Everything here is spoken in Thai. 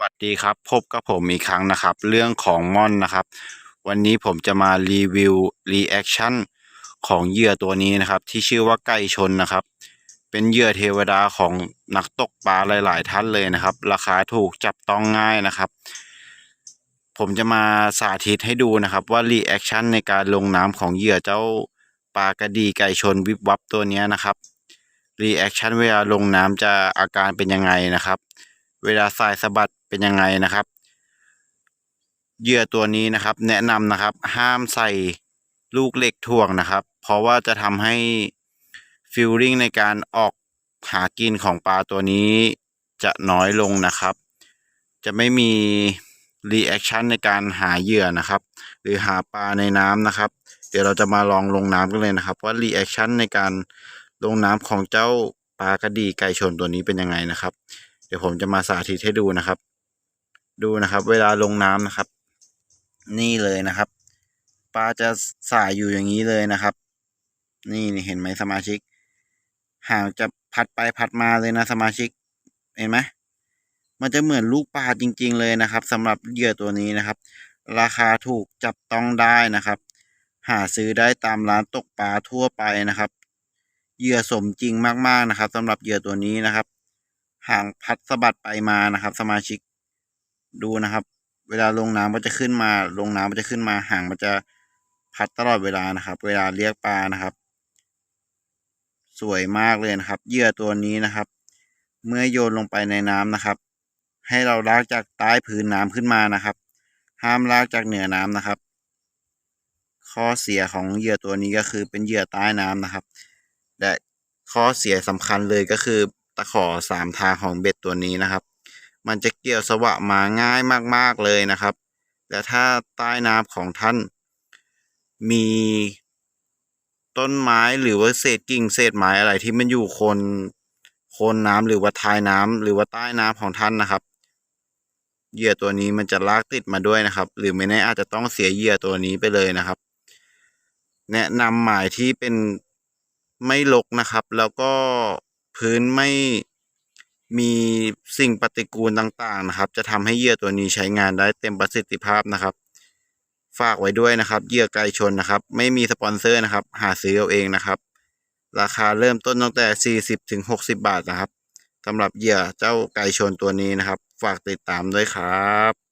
วัสดีครับพบกับผมอีกครั้งนะครับ เรื่องของม่อนนะครับ วันนี้ผมจะมารีวิวรีแอคชั่นของเหยื่อตัวนี้นะครับ ที่ชื่อว่าไก่ชนนะครับ เป็นเหยื่อเทวดาของนักตกปลาหลาย ๆ ท่านเลยนะครับ ราคาถูกจับต้องง่ายนะครับ ผมจะมาสาธิตให้ดูนะครับว่ารีแอคชั่นในการลงน้ำของเหยื่อเจ้าปลากระดีไก่ชนวิบวับตัวนี้นะครับรีแอคชั่นเวลาลงน้ำจะอาการเป็นยังไงนะครับเวลาสายสะบัด เป็นยังไงนะครับเหยื่อตัวนี้นะครับ แนะนำนะครับ ห้ามใส่ลูกเหล็กถ่วงนะครับ เพราะว่าจะทำให้ฟิลลิ่งในการออกหากินของปลาตัวนี้จะน้อยลงนะครับ จะไม่มีรีแอคชั่นในการหาเหยื่อนะครับ หรือหาปลาในน้ำนะครับ เดี๋ยวเราจะมาลองลงน้ำกันเลยนะครับ ว่ารีแอคชั่นในการลงน้ำของเจ้าปลากระดีไก่ชนตัวนี้เป็นยังไงนะครับ เดี๋ยวผมจะมาสาธิตให้ดูนะครับ ดูนะครับ เวลาลงน้ำนะครับ นี่เลยนะครับปลาจะสายอยู่อย่างนี้เลยนะครับ นี่เห็นไหมสมาชิกหางจะพัดไปพัดมาเลยนะสมาชิก เห็นไหมมันจะเหมือนลูกปลาจริง ๆ เลยนะครับสำหรับเหยื่อตัวนี้นะครับ ราคาถูกจับต้องได้นะครับ หาซื้อได้ตามร้านตกปลาทั่วไปนะครับ เหยื่อสมจริงมากๆนะครับสำหรับเหยื่อตัวนี้นะครับ หางพัดสะบัดไปมานะครับ สมาชิก ดูนะครับ เวลาลงน้ำมันจะขึ้นมา ลงน้ำมันจะขึ้นมาหางมันจะพัดตลอดเวลานะครับ เวลาเรียกปลานะครับ สวยมากเลยนะครับเหยื่อตัวนี้นะครับ เมื่อโยนลงไปในน้ำนะครับ ให้เราลากจากใต้พื้นน้ำขึ้นมานะครับ ห้ามลากจากเหนือน้ำนะครับ ข้อเสียของเหยื่อตัวนี้ก็คือเป็นเหยื่อใต้น้ำนะครับ และข้อเสียสำคัญเลยก็คือตะขอสามทางของเบ็ดตัวนี้นะครับ มันจะเกี่ยวสวะมาง่ายมาก ๆ เลยนะครับ แต่ถ้าใต้น้ำของท่าน มีต้นไม้หรือว่าเศษกิ่งเศษไม้อะไรที่มันอยู่โคนโคนน้ำหรือว่าท้ายน้ำหรือว่าใต้น้ำของท่านนะครับ เหยื่อตัวนี้มันจะลากติดมาด้วยนะครับ หรือไม่แน่อาจจะต้องเสียเหยื่อตัวนี้ไปเลยนะครับ แนะนำหมายที่เป็นไม่รกนะครับ แล้วก็พื้นไม่ มีสิ่งปฏิกูลต่างๆนะครับ จะทำให้เหยื่อตัวนี้ใช้งานได้เต็มประสิทธิภาพนะครับ ฝากไว้ด้วยนะครับเหยื่อไก่ชนนะครับ ไม่มีสปอนเซอร์นะครับ หาซื้อเอาเองนะครับ ราคาเริ่มต้นตั้งแต่ 40ถึง60 บาทนะครับสำหรับเหยื่อเจ้าไก่ชนตัวนี้นะครับ ฝากติดตามด้วยครับ